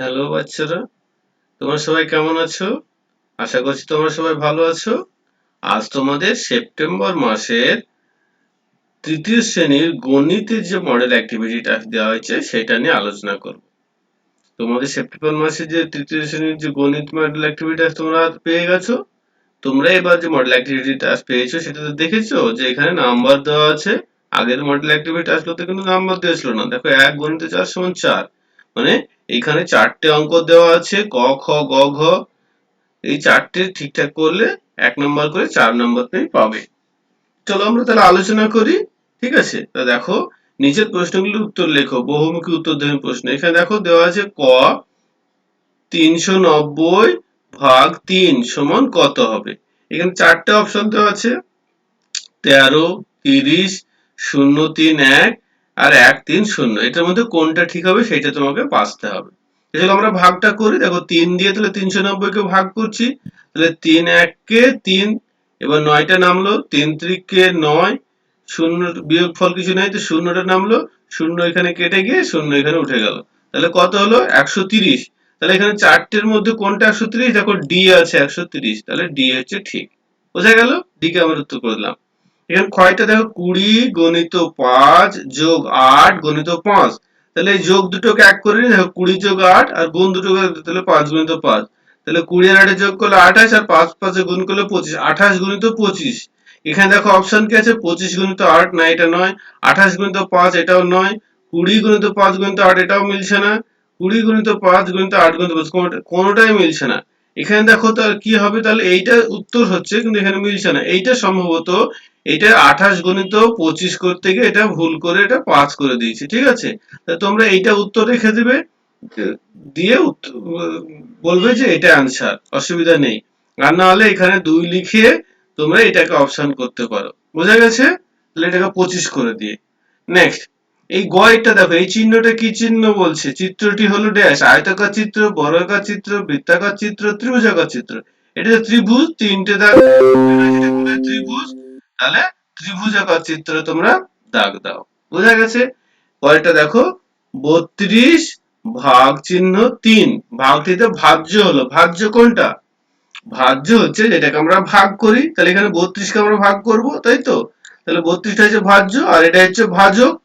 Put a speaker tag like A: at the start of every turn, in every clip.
A: Hello বাচ্চারা। তোমরা সবাই কেমন আছো? আশা করছি তোমরা সবাই ভালো আছো। আজ তোমাদের সেপ্টেম্বর মাসের তৃতীয় শ্রেণির গণিতের যে মডেল অ্যাক্টিভিটিটা দেওয়া হয়েছে, সেটা নিয়ে আলোচনা করব। তোমাদের সেপ্টেম্বর মাসে যে তৃতীয় শ্রেণির যে গণিত মডেল অ্যাক্টিভিটি তোমরা পেয়ে গেছো, তোমরা এবার যে মডেল অ্যাক্টিভিটিটা পেয়েছ, সেটা তো দেখেছ যে এখানে নাম্বার দেওয়া আছে। আগের মডেল অ্যাক্টিভিটি আসলে কিন্তু নাম্বার দিয়েছিল না। দেখো এক গণিতে চার সমান চার। মানে এখানে চারটে অঙ্ক দেওয়া আছে, ক, খ, গ, ঘ। এই চারটে ঠিকঠাক করলে এক নম্বর করে চার নম্বর তুমি পাবে। চলো আমরা তাহলে আলোচনা করি, ঠিক আছে? তা দেখো, নিচের প্রশ্নগুলির উত্তর লেখো, বহুমুখী উত্তর দেবেন প্রশ্ন। এখানে দেখো, দেওয়া আছে ক তিনশো নব্বই ভাগ তিন সমান কত হবে? এখানে চারটে অপশন দেওয়া আছে, তেরো, তিরিশ, শূন্য, তিন, এক আর এক তিন শূন্য, এটার মধ্যে কোনটা ঠিক হবে সেটা তোমাকে বাঁচতে হবে। এছাড়া আমরা ভাগটা করি, দেখো তিন দিয়ে তাহলে তিনশো নব্বই কে ভাগ করছি, তাহলে তিন এককে তিন, এবার নয়টা নামলো, তিন ত্রিককে নয়, শূন্য বিয়োগ ফল কিছু নাই, তো শূন্যটা নামলো, শূন্য এখানে কেটে গিয়ে শূন্য এখানে উঠে গেল। তাহলে কত হলো? একশো তিরিশ। তাহলে এখানে চারটের মধ্যে কোনটা একশো তিরিশ? দেখো ডি আছে একশো তিরিশ, তাহলে ডি হচ্ছে ঠিক। বোঝা গেল? ডি কে আমরা উত্তর করে দিলাম। এখানে ক্ষয়টা দেখো কুড়ি গণিত পাঁচ যোগ আট গণিত পাঁচ। তাহলে এই যোগ দুটোকে এক করে দেখো কুড়ি যোগ আট আর গুণ দুটোকে তাহলে পাঁচ গুণিত পাঁচ। তাহলে কুড়ি আর আটে যোগ করলে আঠাশ আর পাঁচ পাঁচে গুণ করলে পঁচিশ। আঠাশ গুণিত পঁচিশ। এখানে দেখো অপশন কি আছে? পঁচিশ গুণিত আট না এটা নয়। আঠাশ গুণিত পাঁচ এটাও নয়। কুড়ি গুণিত পাঁচ গুণিত আট এটাও মিলছে না। কুড়ি গুণিত পাঁচ গুণিত আট গুণিত পাঁচ। কোনোটা- কোনোটাই মিলছে না। এখানে দেখো কি হবে? তাহলে এইটা উত্তর হচ্ছে, কিন্তু এখানে মিলছে না। এইটা সম্ভবত এটা আঠাশ গণিত পঁচিশ করতে গিয়ে এটা ভুল করে এটা পাঁচ করে দিয়েছি, ঠিক আছে? তোমরা এইটা উত্তর রেখে দিবে দিয়ে বলবে যে এটা অ্যান্সার অসুবিধা নেই। আর না হলে এখানে দুই লিখে তোমরা এটাকে অপশন করতে পারো। বোঝা গেছে? তাহলে এটাকে পঁচিশ করে দিয়ে। নেক্সট এই গয়টা দেখো, এই চিহ্নটা কি চিহ্ন বলছে? চিত্রটি হলো ড্যাশ আয়তাকার চিত্র, বর্গাকার চিত্র, বৃত্তাকার চিত্র, ত্রিভুজাকার চিত্র। এটা ত্রিভুজ, তিনটে দাগ। ত্রিভুজ, তাহলে ত্রিভুজাকার চিত্র তোমরা দাগ দাও। বোঝা গেছে? পরেরটা দেখো, বত্রিশ ভাগ চিহ্ন তিন। ভাগটিতে ভাজ্য হলো। ভাজ্য কোনটা? ভাজ্য হচ্ছে যেটাকে আমরা ভাগ করি। তাহলে এখানে বত্রিশকে আমরা ভাগ করব, তাই তো? তাহলে বত্রিশটা হচ্ছে ভাজ্য, আর এটা হচ্ছে ভাজক।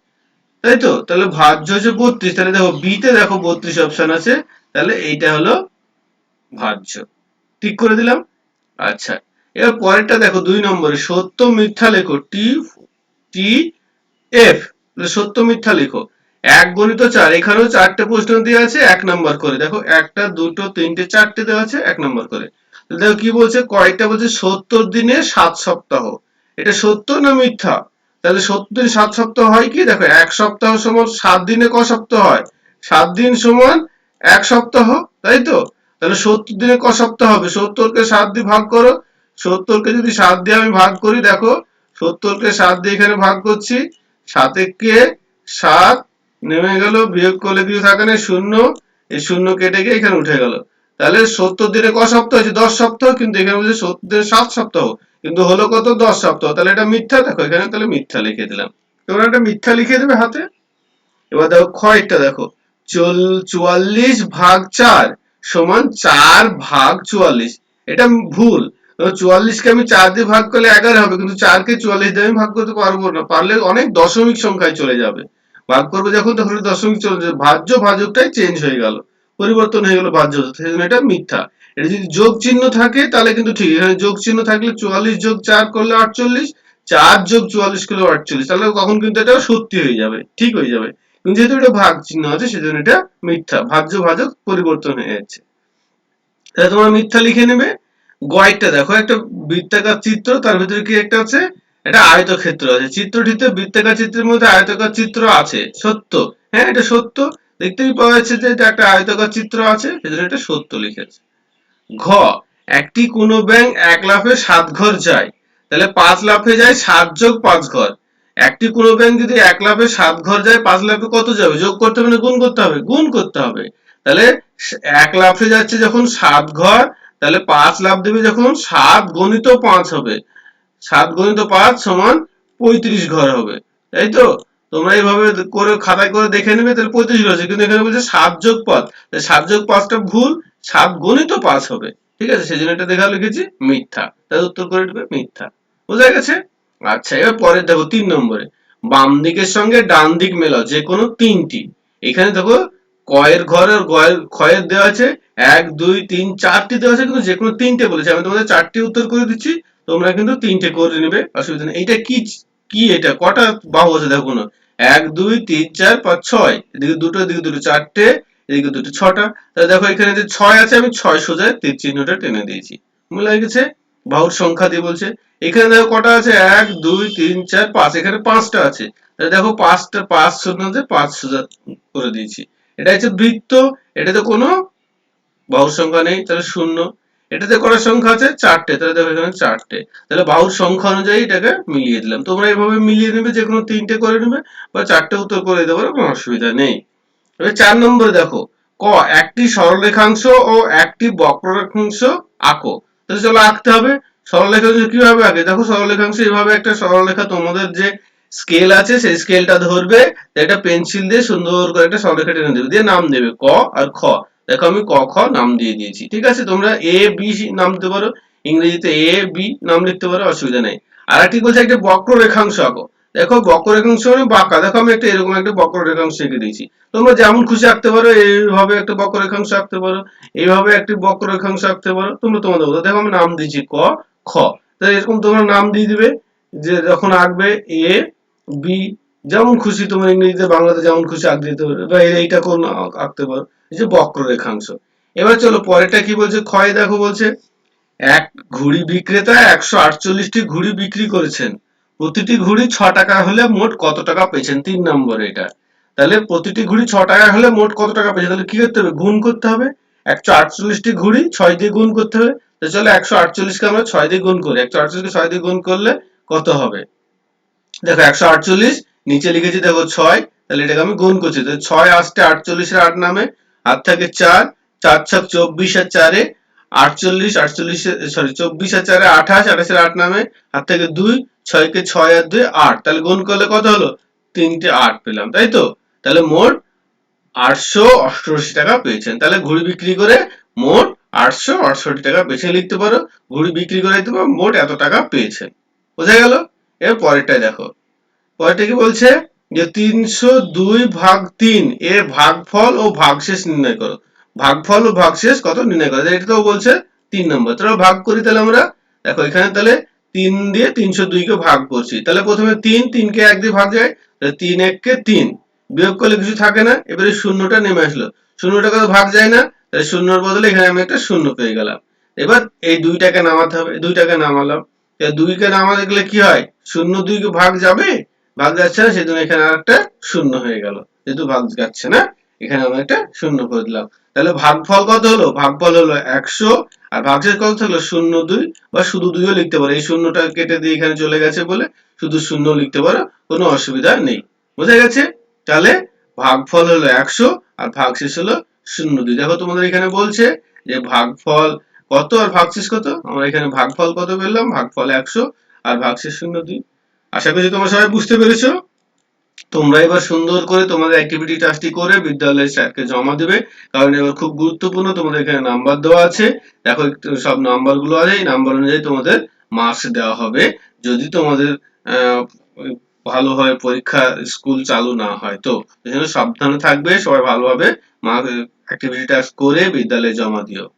A: তাই তো? তাহলে ভাজ্য হচ্ছে বত্রিশ, তাহলে দেখো বিতে দেখো বত্রিশ অপশন আছে, তাহলে এইটা হলো ভাজ্য। ঠিক করে দিলাম? আচ্ছা এবার পরেরটা দেখো দুই নম্বরে, সত্য মিথ্যা লেখো টি টি এফ সত্য মিথ্যা লেখো। এক গণিত চার, এখানেও চারটে প্রশ্ন দেওয়া আছে, এক নম্বর করে। দেখো একটা, দুটো, তিনটে, চারটে দেওয়া আছে, এক নম্বর করে। দেখো কি বলছে, কয়টা বলছে সত্তর দিনে সাত সপ্তাহ? এটা সত্য না মিথ্যা? তাহলে সত্তর দিন সাত সপ্তাহ হয় কি? দেখো, এক সপ্তাহ সমান সাত দিনে ক সপ্তাহ হয়? সাত দিন সমান এক সপ্তাহ, তাই তো? তাহলে সত্তর দিনে ক সপ্তাহ হবে? সত্তরকে সাত দিয়ে ভাগ করো। সত্তরকে যদি সাত দিয়ে আমি ভাগ করি, দেখো, সত্তরকে সাত দিয়ে এখানে ভাগ করছি কে? সাত নেমে গেল, বিয়োগ করলে কিছু থাকে না, শূন্য। এই শূন্য কেটে গিয়ে এখানে উঠে গেল। তাহলে সত্তর দিনে ক সপ্তাহ হচ্ছে দশ সপ্তাহ? কিন্তু এখানে বলছে সত্তর দিনে সাত সপ্তাহ। কিন্তু হলো কত? দশ সপ্তাহ। তাহলে এটা মিথ্যা? দেখো, এখানে তাহলে মিথ্যা লিখে দিলাম। তোমরা একটা মিথ্যা লিখে দেবে হাতে। এবার দেখো ক্ষয়টা দেখো। চল, চুয়াল্লিশ ভাগ চার সমান চার ভাগ চুয়াল্লিশ। এটা ভুল। চুয়াল্লিশকে আমি চার দিয়ে ভাগ করলে এগারো হবে। কিন্তু চারকে চুয়াল্লিশ দিয়ে আমি ভাগ করতে পারব না। পারলে অনেক দশমিক সংখ্যায় চলে যাবে। ভাগ করব যখন, তখন দশমিক চলে যাবে। ভাজ্য ভাজকটাই চেঞ্জ হয়ে গেল। পরিবর্তন হয়ে গেল ভাজ্য সেই জন্য এটা মিথ্যা। এটা যদি যোগ চিহ্ন থাকে, তাহলে কিন্তু ঠিক, এখানে যোগ চিহ্ন থাকলে চুয়াল্লিশ যোগ চার করলে আটচল্লিশ, চার যোগ চুয়াল্লিশ করলে আটচল্লিশ, তাহলে তখন কিন্তু এটা সত্যি হয়ে যাবে, ঠিক হয়ে যাবে। কিন্তু যেহেতু এটা ভাগ চিহ্ন আছে, সেজন্য এটা মিথ্যা, ভাজ্য ভাজক পরিবর্তন হয়ে যাচ্ছে। তাহলে তোমরা মিথ্যা লিখে নেবে। গয়টা দেখো, একটা বৃত্তাকার চিত্র, তার ভিতরে কি একটা আছে? এটা আয়তক্ষেত্র আছে। চিত্রটিতে বৃত্তাকার চিত্রের মধ্যে আয়তকার চিত্র আছে, সত্য। হ্যাঁ এটা সত্য। দেখতেই পাওয়া যাচ্ছে যে এটা একটা আয়তাকার চিত্র আছে, সেজন্য এটা সত্য লিখেছে। ঘ, একটি কোনো ব্যাংক এক লাফে সাত ঘর যায়, তাহলে পাঁচ লাফে যায় সাত যোগ পাঁচ ঘর। একটি কোনো ব্যাংক যদি এক লাফে সাত ঘর যায়, পাঁচ লাফে কত যাবে? যোগ করতে হবে না, গুণ করতে হবে? গুণ করতে হবে। তাহলে এক লাফে যাচ্ছে যখন সাত ঘর, তাহলে পাঁচ লাফ দেবে যখন সাত গণিত পাঁচ হবে। সাত গণিত পাঁচ সমান পঁয়ত্রিশ ঘর হবে। তাই তো? তোমরা এইভাবে করে খাতায় করে দেখে নেবে, তাহলে পঁয়ত্রিশ হচ্ছে কিন্তু এখানে বলছে সাত যোগ পাঁচ। সাত যোগ পাঁচটা ভুল, সাত গণিত পাঁচ হবে। ঠিক আছে? সেই জন্য এটা দেখা লিখেছি, মিথ্যা। তাহলে উত্তর করে দেবে, মিথ্যা। বোঝা গেছে? আচ্ছা এবার পরে দেখো, তিন নম্বরে। বাম দিকের সঙ্গে ডান দিক মেলাও, যে কোনো তিনটি। এখানে দেখো, কয়ের ঘরের ক্ষয়ের দেওয়া আছে। এক, দুই, তিন, চারটি দেওয়া আছে, কিন্তু যে কোনো তিনটে বলেছে। আমি তোমাদের চারটি উত্তর করে দিচ্ছি, তোমরা কিন্তু তিনটে করে নেবে, অসুবিধা নেই। এইটা কি কি এটা? কটা বাহু আছে দেখো না এক, দুই, তিন, চার, পাঁচ, ছয়। এদিকে দুটো এদিকে দুটো, চারটে, এদিকে দুটো, ছটা। তাহলে দেখো এখানে যে ছয় আছে, আমি ছয় সোজা তীর চিহ্নটা টেনে দিয়েছি। মনে গেছে বাহুর সংখ্যা দিয়ে বলছে। এখানে দেখো কটা আছে? এক, দুই, তিন, চার, পাঁচ। এখানে পাঁচটা আছে। তাহলে দেখো পাঁচটা, পাঁচ শূন্যতে পাঁচ সোজা করে দিয়েছি। এটা হচ্ছে বৃত্ত। এটাতে কোনো বাহুর সংখ্যা নেই, তাহলে শূন্য। এটাতে করার সংখ্যা আছে চারটে, তাহলে দেখো এখানে চারটে। তাহলে বাহুর সংখ্যা অনুযায়ী এটাকে মিলিয়ে দিলাম। তোমরা এভাবে মিলিয়ে নেবে, যে কোনো তিনটে করে নেবে, বা চারটে উত্তর করে দিতে পারো, কোনো অসুবিধা নেই। এবার চার নম্বরে দেখো, ক, একটি সরলরেখাংশ ও একটি বক্ররেখাংশ আঁকো। তাহলে চলো আঁকতে হবে। সরলরেখাংশ কীভাবে আঁকে? দেখো সরলরেখাংশ এভাবে একটা সরলরেখা, তোমাদের যে স্কেল আছে, সেই স্কেলটা ধরবে, একটা পেন্সিল দিয়ে সুন্দর করে একটা সরলরেখা টেনে দেবে, দিয়ে নাম দেবে ক আর খ। দেখো আমি ক, খ নাম দিয়ে দিয়েছি। ঠিক আছে? তোমরা এ বি নাম দিতে পারো। ইংরেজিতে এ বি নাম লিখতে পারো, অসুবিধা নেই। আর একটি বলছে? একটা বক্ররেখাংশ আঁকো। দেখো, বক্ররেখাংশ মানে বাঁকা। দেখো, আমি একটা এরকম একটা বক্ররেখাংশ এঁকে দিয়েছি। তোমরা যেমন খুশি আঁকতে পারো, এইভাবে একটা বক্ররেখাংশ আঁকতে পারো। এইভাবে একটি বক্ররেখাংশ আঁকতে পারো। তোমরা তোমাদের মতো। দেখো, আমি নাম দিয়েছি ক, খ। তাহলে এরকম তোমরা নাম দিয়ে দিবে যে যখন আঁকবে এ বি যেমন খুশি তোমার ইংরেজিতে, বাংলাতে যেমন খুশি আঁকতে দিতে পারো। বা এইটা কোন আঁকতে পারো। যে বক্ররেখাংশ। এবার চলো পরেরটা কি বলছে? ক্ষয় দেখো বলছে, এক ঘুড়ি বিক্রেতা একশো আটচল্লিশটি ঘুড়ি বিক্রি করেছেন। প্রতিটি ঘুড়ি ছ টাকা হলে মোট কত টাকা পেয়েছেন? তিন নম্বর এটা। তাহলে প্রতিটি ঘুড়ি ছ টাকা হলে মোট কত টাকা পেয়েছেন? তাহলে কি করতে হবে? গুণ করতে হবে। একশো আটচল্লিশটি ঘুড়ি ছয় দিয়ে গুণ করতে হবে। তো চলো একশো আটচল্লিশকে আমরা ছয় দিয়ে গুণ করি। একশো আটচল্লিশকে ছয় দিয়ে গুণ করলে কত হবে? দেখো একশো আটচল্লিশ, নিচে লিখেছি দেখো ছয়, তাহলে এটাকে আমি গুণ করছি। তো ছয় আসতে আটচল্লিশের আট নামে হাত থাকে চার চার ছক চব্বিশ আর চারে আটচল্লিশ আটচল্লিশ সরি চব্বিশ আর চারে আঠাশ, আঠাশের আট নামে হাত থেকে দুই, ছয়কে ছয় আর দুই, আট। তাহলে গুণ করলে কত হলো? তিনটে আট পেলাম, তাই তো? তাহলে মোট আটশো অষ্টআশি টাকা পেয়েছেন। তাহলে ঘুড়ি বিক্রি করে মোট আটশো আটষট্টি টাকা পেয়েছেন লিখতে পারো। ঘুড়ি বিক্রি করে দিতে মোট এত টাকা পেয়েছেন। বোঝা গেল? এর পরেরটাই দেখো। পরেরটা কি বলছে? যে তিনশো দুই ভাগ তিন, এর ভাগফল ও ভাগশেষ নির্ণয় করো। ভাগফল ও ভাগশেষ কত নির্ণয় করো? এটা তো বলছে তিন নম্বর। তাহলে ভাগ করি তাহলে আমরা, দেখো এখানে তাহলে তিন দিয়ে তিনশো দুইকে ভাগ করছি। তাহলে প্রথমে তিন তিনকে এক দিয়ে ভাগ যায় তিন এককে তিন। বিয়োগ করলে কিছু থাকে না, এবারে শূন্যটা নেমে আসলো। শূন্যটাকে তো ভাগ যায় না? তাহলে শূন্যর বদলে এখানে আমি একটা শূন্য পেয়ে গেলাম। এবার এই দুইটাকে নামাতে হবে দুইটাকে নামালাম। দুইকে নামাতে গেলে কি হয়? শূন্য দুইকে ভাগ যাবে ভাগ যাচ্ছে না, সেজন্য এখানে আরেকটা শূন্য হয়ে গেল। যেহেতু ভাগ যাচ্ছে না, এখানে আমরা একটা শূন্য করে দিলাম। তাহলে ভাগফল কত হলো? ভাগফল হলো একশো, আর ভাগশেষ কত থাকল শূন্য দুই, বা শুধু দুইও লিখতে পারো। এই শূন্যটা কেটে দিয়ে এখানে চলে গেছে বলে শুধু শূন্য লিখতে পারো, কোনো অসুবিধা নেই। বোঝা গেছে? তাহলে ভাগফল হলো একশো, আর ভাগশেষ হলো শূন্য দুই। দেখো তোমাদের এখানে বলছে যে ভাগফল কত আর ভাগশেষ কত? আমরা এখানে ভাগফল কত পেলাম? ভাগফল একশো, আর ভাগশেষ শূন্য দুই। আশা করি তোমরা সবাই বুঝতে পেরেছ। তোমরা এবার সুন্দর করে তোমাদের অ্যাক্টিভিটি টাস্কটি করে বিদ্যালয়ের স্যারকে জমা দেবে, কারণ এবার খুব গুরুত্বপূর্ণ তোমাদের এখানে নাম্বার দেওয়া আছে। দেখো সব নাম্বারগুলো আছে, এই নাম্বার অনুযায়ী তোমাদের মার্কস দেওয়া হবে। যদি তোমাদের, আহ ভালোভাবে পরীক্ষা স্কুল চালু না হয়, তো এজন্য সাবধানে থাকবে, সবাই ভালোভাবে অ্যাক্টিভিটি টাস্ক করে বিদ্যালয়ে জমা দিও।